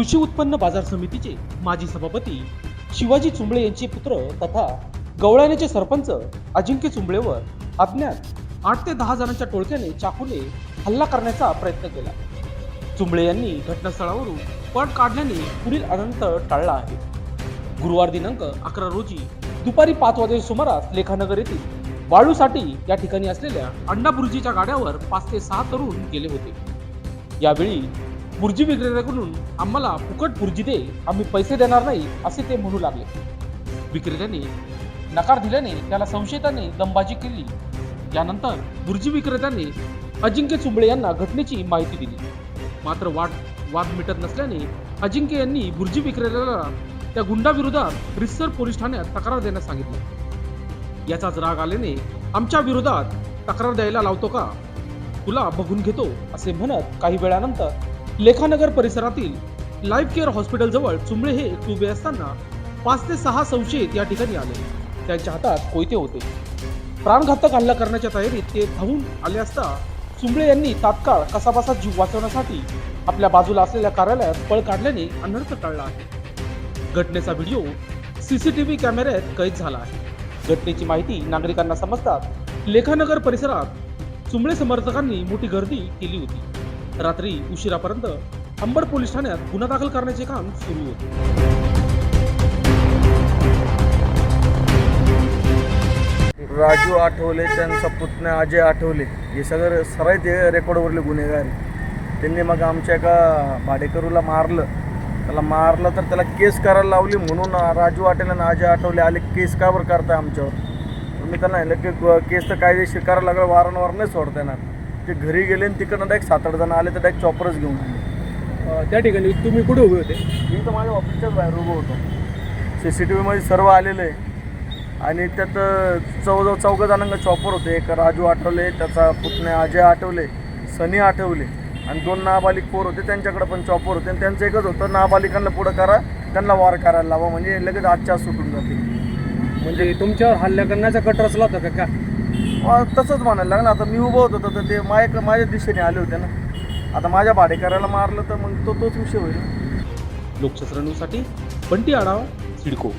कृषी उत्पन्न बाजार समितीचे माजी सभापती शिवाजी चुंबळे यांचे पुत्र तथा गवळाण्याचे सरपंच अजिंक्य चुंबळेवर अज्ञात आठ ते दहा जणांच्या टोळक्याने चाकूने हल्ला करण्याचा प्रयत्न केला. चुंबळे यांनी घटनास्थळावरून पळ काढल्याने पुढील अनंत टाळला आहे. गुरुवार दिनांक अकरा रोजी दुपारी पाच वाजे सुमारास लेखानगर येथील वाळूसाठी या ठिकाणी असलेल्या अंडा गाड्यावर पाच ते सहा तरुण गेले होते. यावेळी बुर्जी विक्रेत्याकडून आम्हाला फुकट बुर्जी दे आम्ही पैसे देणार नाही असे ते म्हणू लागले. विक्रेत्याने नकार दिल्याने त्याला संशयिताने दमबाजी केली. यानंतर बुर्जी विक्रेत्याने अजिंक्य चुंबळे यांना घटनेची माहिती दिली. मात्र वाद वाद मिटत नसल्याने अजिंक्य यांनी बुर्जी विक्रेत्याला त्या गुंडाविरोधात रिसर पोलीस ठाण्यात तक्रार देण्यास सांगितले. याचाच राग आल्याने आमच्या विरोधात तक्रार द्यायला लावतो का? तुला बघून घेतो असे म्हणत काही वेळानंतर लेखानगर परिसरातील लाईफ केअर हॉस्पिटलजवळ चुंबळे हे उभे असताना पाच ते सहा संशयित या ठिकाणी आले. त्यांच्या हातात कोयते होते. प्राणघातक हल्ला करण्याच्या तयारीत ते धावून आले असता चुंबळे यांनी तात्काळ कसाबसा जीव वाचवण्यासाठी आपल्या बाजूला असलेल्या कार्यालयात पळ काढल्याने अनर्थ टळला आहे. घटनेचा व्हिडिओ सीसीटीव्ही कॅमेऱ्यात कैद झाला आहे. घटनेची माहिती नागरिकांना समजतात लेखानगर परिसरात चुंबळे समर्थकांनी मोठी गर्दी केली होती. रात्री उशिरापर्यंत अंबड पोलीस ठाण्यात गुन्हा दाखल करण्याचे काम सुरू होते. राजू आठवले त्यांचा पुतण्या अजय आठवले हे सगळं सराय ते रेकॉर्डवरले गुन्हेगार त्यांनी मग आमच्या एका भाडेकरूला मारलं. त्याला मारलं तर त्याला केस करायला लावली म्हणून राजू आठवले आणि अजय आठवले आले केस का बरं करताय आमच्यावर? मी त्यांना की केस तर कायदेशीर करायला लागलं वारंवार नाही सोडता येणार. ते घरी गेले आणि तिकडनं डायरेक्ट सात आठ जण आले तर डायरेक्ट चॉपरच घेऊन आले. त्या ठिकाणी तुम्ही कुठे उभे होते? मी तर माझ्या ऑफिसच्याच बाहेर उभं होतो. सी सी टी व्हीमध्ये सर्व आलेलं. आहे आणि त्यात चौजव चौघ जणांना चॉपर होते. एक राजू आठवले त्याचा पुतण्या अजय आठवले सनी आठवले आणि दोन नाबालिक पोर होते. त्यांच्याकडे पण चॉपर होते. आणि त्यांचं एकच होतं नाबालिकांना पुढं करा त्यांना वार करायला लावा. म्हणजे लगेच आजच्या सुटून जाते. म्हणजे तुमच्यावर हल्ला करण्याचा कट रचला होता का? अं, तसंच म्हणायला लागलं. आता मी उभं होतो तर ते माझ्या माझ्या दिशेने आले होते ना. आता माझ्या भाडेकराला मारलं तर मग तो तोच विषय होईल. लोकशास्त्र न्यूजसाठी बंटी आढावा सिडको.